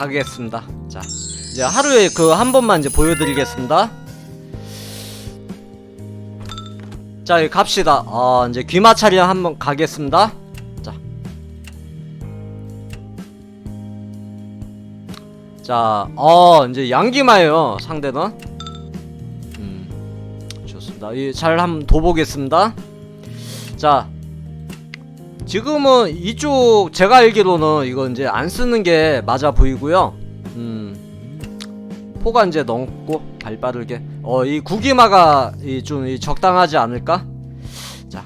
가겠습니다. 자, 이제 하루에 그 한 번만 이제 보여드리겠습니다. 자, 갑시다. 아, 이제 귀마 촬영 한번 가겠습니다. 자. 자, 어, 이제 양기마예요, 상대는. 음, 좋습니다. 이, 잘 한번 둬보겠습니다. 자, 지금은 이쪽 제가 알기로는 이거 이제 안 쓰는 게 맞아 보이고요. 음. 포가 이제 넘고 발 빠르게 어 이 구기마가 이 적당하지 않을까? 자.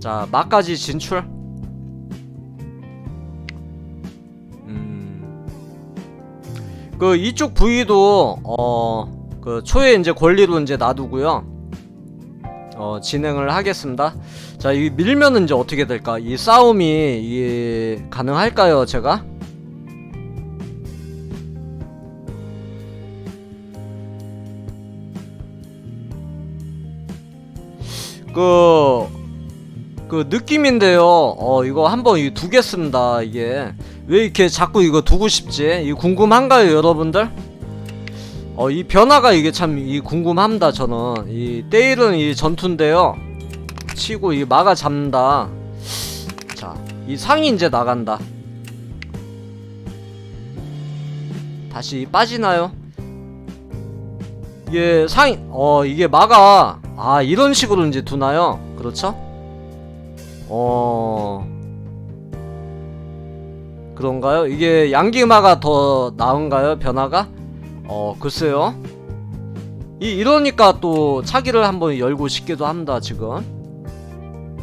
자, 막까지 진출. 음. 그 이쪽 부위도 어 그 초에 이제 권리로 이제 놔두고요. 어, 진행을 하겠습니다. 자, 이 밀면은 이제 어떻게 될까? 이 싸움이 이 가능할까요, 제가? 그, 그 느낌인데요. 어, 이거 한번 이 두겠습니다. 이게 왜 이렇게 자꾸 이거 두고 싶지? 이 궁금한가요, 여러분들? 어, 이 변화가 이게 참 이 궁금합니다, 저는. 이 때일은 이 전투인데요. 치고 이 막아 잡는다. 자, 이 상이 이제 나간다. 다시 빠지나요? 이게 상이, 어, 이게 막아. 아, 이런 식으로 이제 두나요? 그렇죠? 어. 그런가요? 이게 양기마가 더 나은가요? 변화가? 어 글쎄요. 이 이러니까 또 차기를 한번 열고 싶기도 합니다 지금.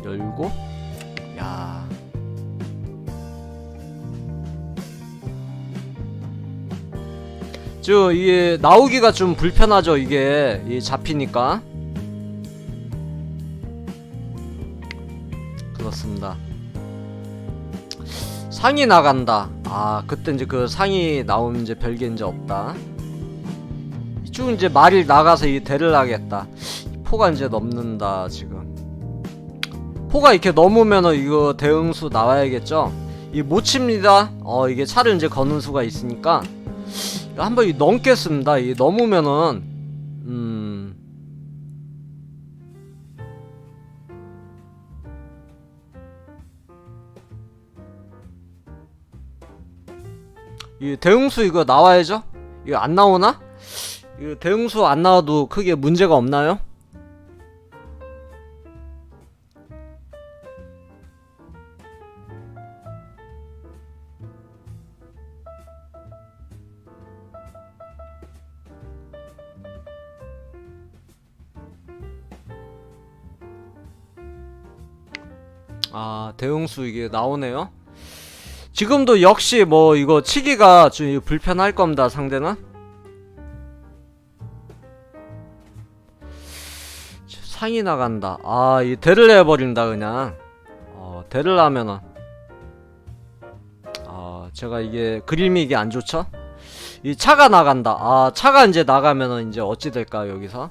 열고? 야. 저 이게 나오기가 좀 불편하죠 이게. 이 잡히니까. 그렇습니다. 상이 나간다. 아 그때 이제 그 상이 나오면 이제 별게 이제 없다 쭉 이제 말이 나가서 이 대를 하겠다. 포가 이제 넘는다 지금. 포가 이렇게 넘으면은 이거 대응수 나와야겠죠. 이 못 칩니다. 어 이게 차를 이제 거는 수가 있으니까 이거 한번 이 넘겠습니다. 이 넘으면은 음. 이 대응수 이거 나와야죠? 이거 안 나오나? 대응수 안 나와도 크게 문제가 없나요? 아 대응수 이게 나오네요 지금도 역시 뭐 이거 치기가 좀 불편할 겁니다 상대는 상이 나간다. 아, 이 대를 해버린다, 그냥. 어, 대를 하면은. 아, 제가 이게, 그림이 이게 안 좋죠? 이 차가 나간다. 아, 차가 이제 나가면은 이제 어찌 될까, 여기서?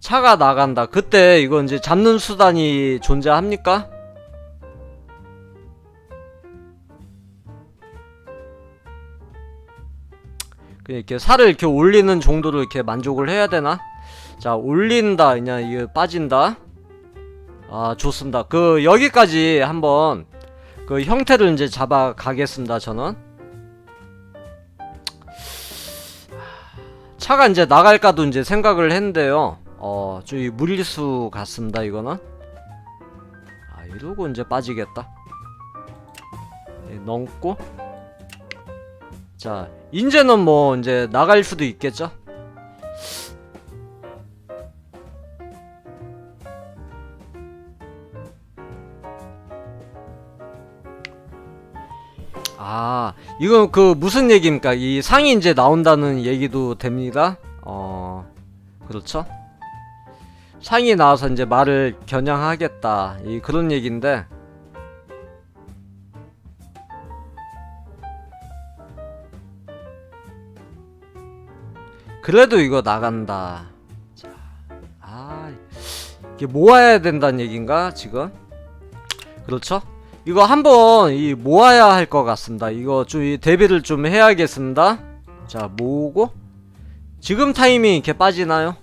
차가 나간다. 그때 이거 이제 잡는 수단이 존재합니까? 이렇게 살을 이렇게 올리는 정도로 이렇게 만족을 해야 되나? 자, 올린다. 그냥 이게 빠진다. 아, 좋습니다. 그, 여기까지 한번 그 형태를 이제 잡아 가겠습니다. 저는. 차가 이제 나갈까도 이제 생각을 했는데요. 어, 저기 무리수 같습니다. 이거는. 아, 이러고 이제 빠지겠다. 예, 넘고. 자, 이제는 뭐 이제 나갈 수도 있겠죠? 아, 이건 그 무슨 얘기입니까? 이 상이 이제 나온다는 얘기도 됩니다. 어, 그렇죠? 상이 나와서 이제 말을 겨냥하겠다. 이 그런 얘기인데 그래도 이거 나간다. 자, 아, 이게 모아야 된다는 얘긴가 지금? 그렇죠? 이거 한번 이 모아야 할 것 같습니다. 이거 좀이 대비를 좀 해야겠습니다. 자, 모으고 지금 타이밍 이렇게 빠지나요?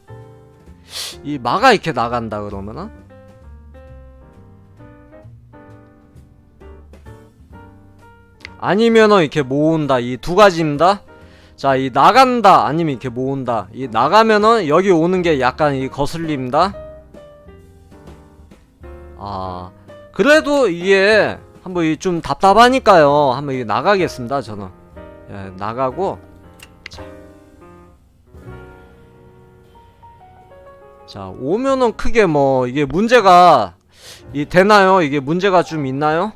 이 마가 이렇게 나간다 그러면은 아니면은 이렇게 모은다 이 두 가지입니다. 자, 이 나간다 아니면 이렇게 모은다. 이 나가면은 여기 오는 게 약간 이 거슬립니다. 아, 그래도 이게 한번 이 좀 답답하니까요. 한번 이 나가겠습니다. 저는 예, 나가고 자. 자, 오면은 크게 뭐 이게 문제가 이 되나요? 이게 문제가 좀 있나요?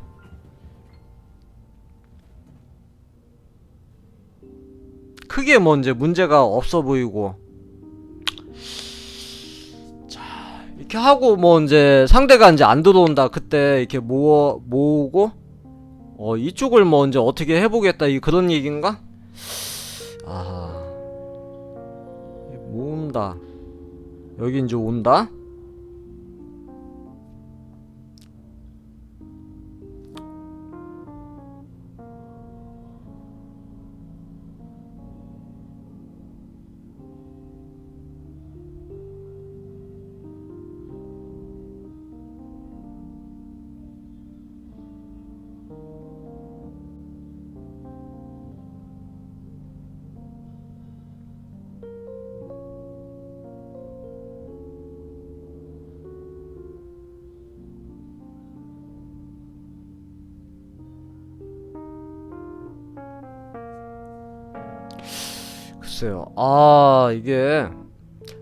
크게 뭐 이제 문제가 없어 보이고. 자 이렇게 하고 뭐 이제 상대가 이제 안 들어온다. 그때 이렇게 모어 모으고 어 이쪽을 뭐 이제 어떻게 해보겠다. 이 그런 얘기인가? 아 모은다. 여기 이제 온다 글쎄요. 아, 이게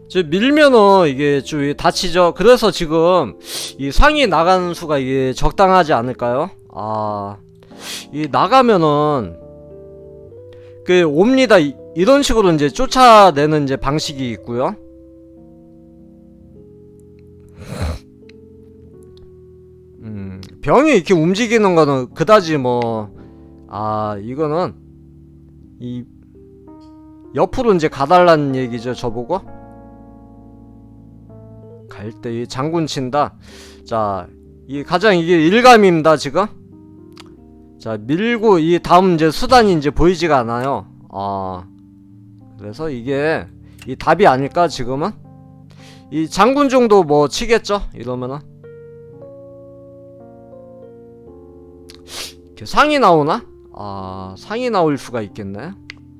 저 밀면은 이게 좀 다치죠. 그래서 지금 이 상이 나가는 수가 이게 적당하지 않을까요? 아, 이 나가면은 그 옵니다. 이, 이런 식으로 이제 쫓아내는 이제 방식이 있고요. 음, 병이 이렇게 움직이는 거는 그다지 뭐, 아, 이거는 이 옆으로 이제 가달라는 얘기죠 저보고? 갈 때 이 장군 친다. 자 이 가장 이게 일감입니다 지금. 자 밀고 이 다음 이제 수단이 이제 보이지가 않아요. 아 그래서 이게 이 답이 아닐까 지금은? 이 장군 정도 뭐 치겠죠 이러면은? 상이 나오나? 아 상이 나올 수가 있겠네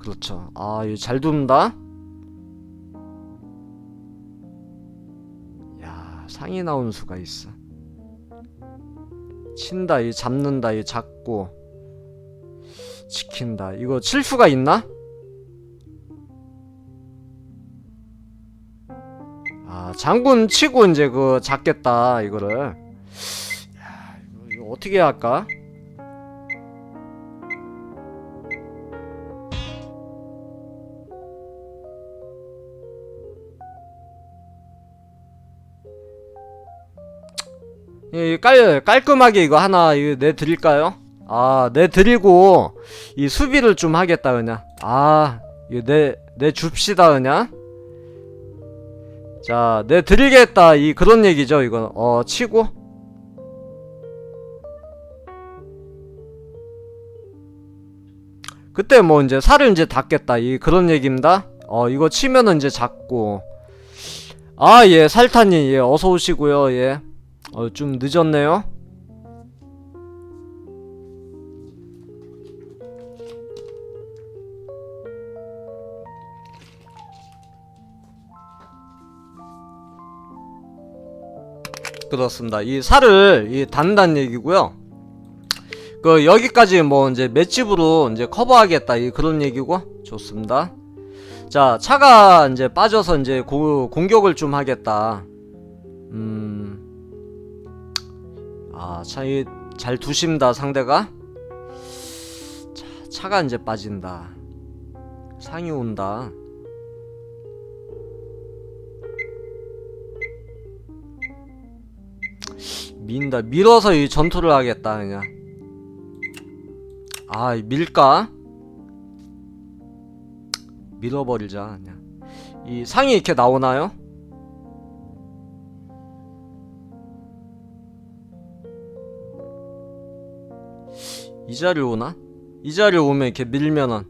그렇죠. 아, 이거 잘 둔다. 야, 상이 나온 수가 있어. 친다, 이 잡는다, 이 잡고 지킨다. 이거 칠 수가 있나? 아, 장군 치고 이제 그 잡겠다, 이거를. 야, 이거, 이거 어떻게 할까? 예, 깔, 깔끔하게 이거 하나 이거 내드릴까요? 아, 내드리고 이 수비를 좀 하겠다 그냥. 아, 이거 내, 내줍시다 그냥. 자, 내드리겠다 이 그런 얘기죠 이거. 어, 치고. 그때 뭐 이제 살을 이제 닦겠다 이 그런 얘기입니다. 어, 이거 치면은 이제 잡고. 아, 예, 살타님, 예, 어서 오시고요, 예. 어, 좀 늦었네요. 그렇습니다. 이 살을 이 단단 얘기고요. 그 여기까지 뭐 이제 맷집으로 이제 커버하겠다 이 그런 얘기고 좋습니다. 자 차가 이제 빠져서 이제 고, 공격을 좀 하겠다. 아, 차이 잘 두신다 상대가. 자, 차가 이제 빠진다. 상이 온다. 민다. 밀어서 이 전투를 하겠다 그냥. 아, 밀까? 밀어버리자 그냥. 이 상이 이렇게 나오나요? 이 자리 오나? 이 자리 오면 이렇게 밀면은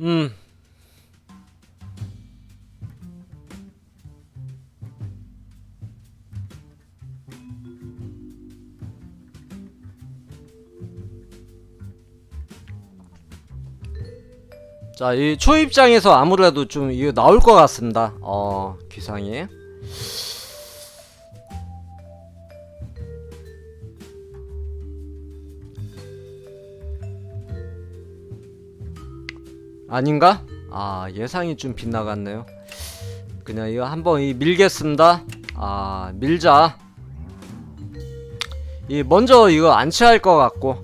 음 자, 이 초입장에서 아무래도 좀 이거 나올 것 같습니다. 어, 기상이. 아닌가? 아, 예상이 좀 빗나갔네요. 그냥 이거 한번 이 밀겠습니다. 아, 밀자. 이 먼저 이거 안치할 것 같고.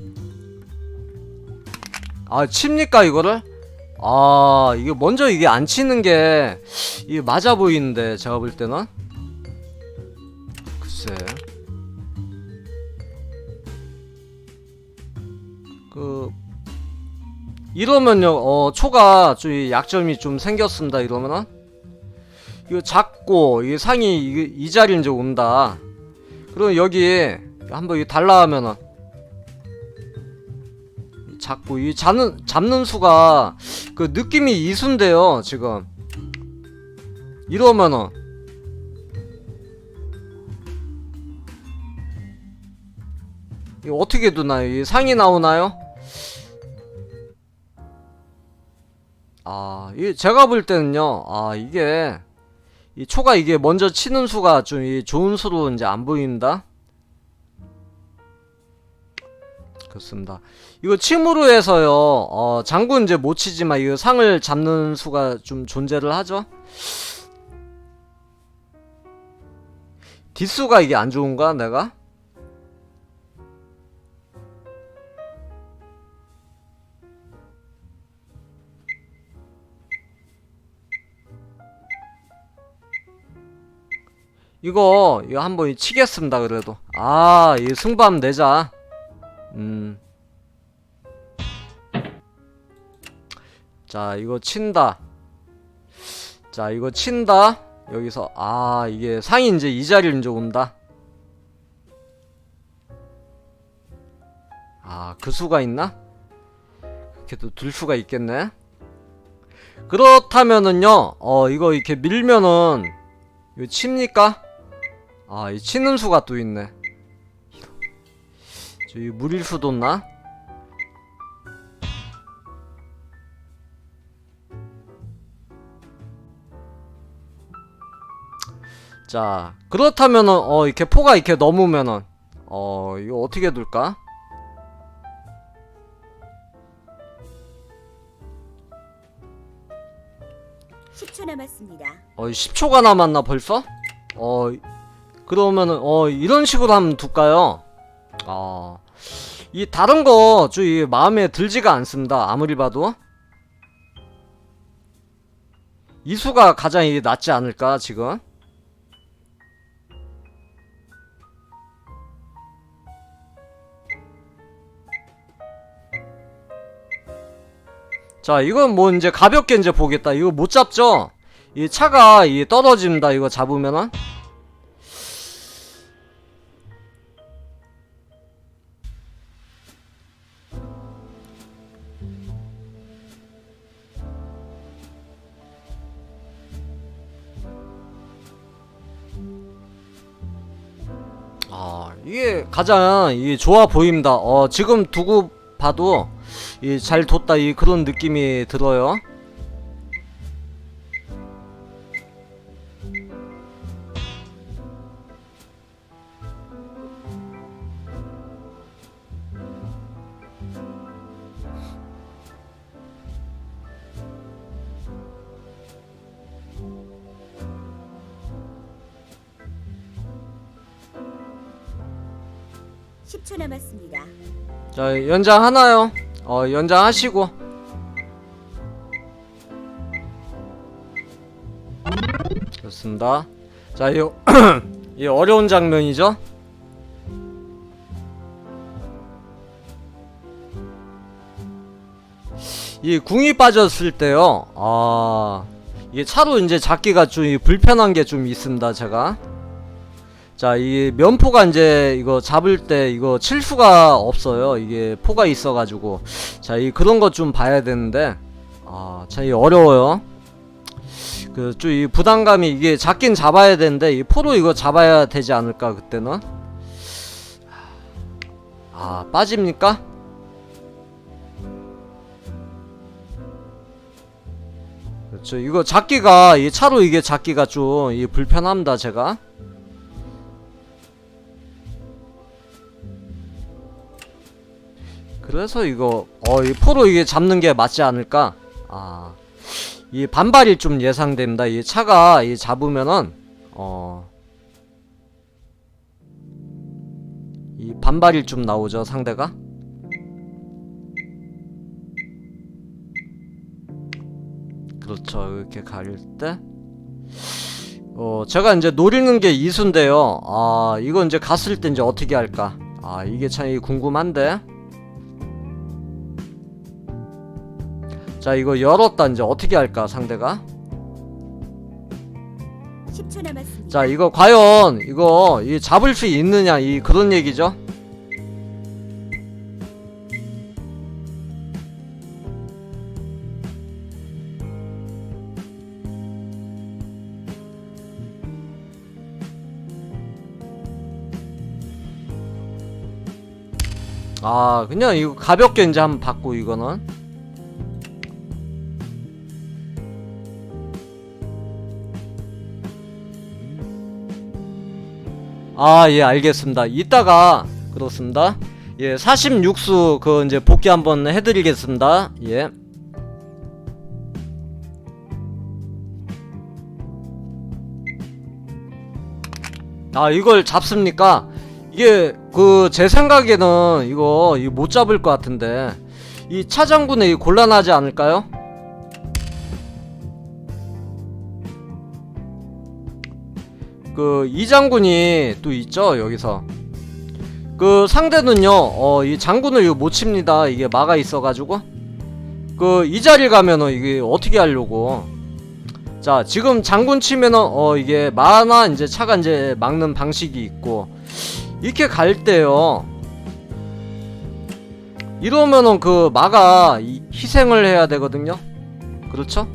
아, 칩니까 이거를? 아 이게 먼저 이게 안 치는 게 이게 맞아 보이는데 제가 볼 때는? 글쎄. 그 이러면요 어 초가 좀 약점이 좀 생겼습니다 이러면은? 이거 작고 이게 상이 이, 이 자리 이제 온다. 그럼 여기 한번 이 달라 하면은 작고 이 잡는 잡는 수가 그 느낌이 이순데요 지금 이러면은 이거 어떻게 두나요? 이 상이 나오나요? 아, 이 제가 볼 때는요. 아, 이게 이 초가 이게 먼저 치는 수가 좀 이 좋은 수로 이제 안 보인다. 그렇습니다. 이거 침으로 해서요. 어, 장군 이제 못 치지만 이거 상을 잡는 수가 좀 존재를 하죠. 뒷수가 이게 안 좋은가 내가? 이거 이거 한번 치겠습니다 그래도 아이 승밤 내자 음. 자 이거 친다. 자 이거 친다. 여기서 아 이게 상이 이제 이 자리를 이제 온다. 아 그 수가 있나? 이렇게도 둘 수가 있겠네. 그렇다면은요 어 이거 이렇게 밀면은 이거 칩니까? 아 이 치는 수가 또 있네 저기 물일 수도 없나? 자 그렇다면은 어 이렇게 포가 이렇게 넘으면은 어 이거 어떻게 둘까? 남았습니다. 어 10초가 남았나 벌써? 어 그러면은 어 이런 식으로 하면 둘까요? 아 이 다른 거좀 마음에 들지가 않습니다 아무리 봐도 이 수가 가장 낫지 않을까 지금? 자 이건 뭐 이제 가볍게 이제 보겠다 이거 못 잡죠? 이 차가 이 떨어진다 이거 잡으면은 이게 가장 이 좋아 보입니다. 어 지금 두고 봐도 이 잘 뒀다 이 그런 느낌이 들어요 자 연장 하나요 어 연장 하시고 좋습니다. 자, 이, 이 어려운 장면이죠? 이 궁이 빠졌을 때요. 아, 이게 차로 이제 잡기가 좀이 불편한 게 좀 있습니다. 제가. 자, 이 면포가 이제 이거 잡을 때 이거 칠 수가 없어요. 이게 포가 있어가지고. 자, 이 그런 것 좀 봐야 되는데. 아, 참 이 어려워요. 그 좀 이 부담감이 이게 잡긴 잡아야 되는데 이 포로 이거 잡아야 되지 않을까 그때는. 아, 빠집니까? 그렇죠. 이거 잡기가 이 차로 이게 잡기가 좀 이 불편합니다, 제가. 그래서 이거 어 이 포로 이게 잡는 게 맞지 않을까? 아. 이 반발이 좀 예상됩니다. 이 차가 이 잡으면은 어. 이 반발이 좀 나오죠, 상대가. 그렇죠. 이렇게 가릴 때. 어, 제가 이제 노리는 게 이수인데요. 아, 이거 이제 갔을 때 이제 어떻게 할까? 아, 이게 참이 궁금한데. 자, 이거 열었다 이제 어떻게 할까, 상대가? 10초 남았습니다. 자, 이거 과연 이거 이 잡을 수 있느냐 이 그런 얘기죠. 아, 그냥 이거 가볍게 이제 한번 받고 이거는 아, 예, 알겠습니다. 이따가 그렇습니다. 예, 46수 그 이제 복귀 한번 해드리겠습니다. 예. 아, 이걸 잡습니까? 이게 그 제 생각에는 이거 이거 못 잡을 것 같은데 이 차장군에 이 곤란하지 않을까요? 그 이 장군이 또 있죠 여기서. 그 상대는요 어 이 장군을 못 칩니다. 이게 막아 있어가지고. 그 이 자리를 가면은 이게 어떻게 하려고. 자 지금 장군 치면은 어 이게 마나 이제 차가 이제 막는 방식이 있고. 이렇게 갈 때요. 이러면은 그 마가 이- 희생을 해야 되거든요. 그렇죠?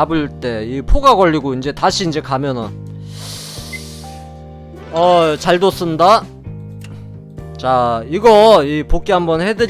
잡을 때 이 포가 걸리고 이제 다시 이제 가면은. 어잘 뒀습니다. 자 이거 이 복귀 한번 해드릴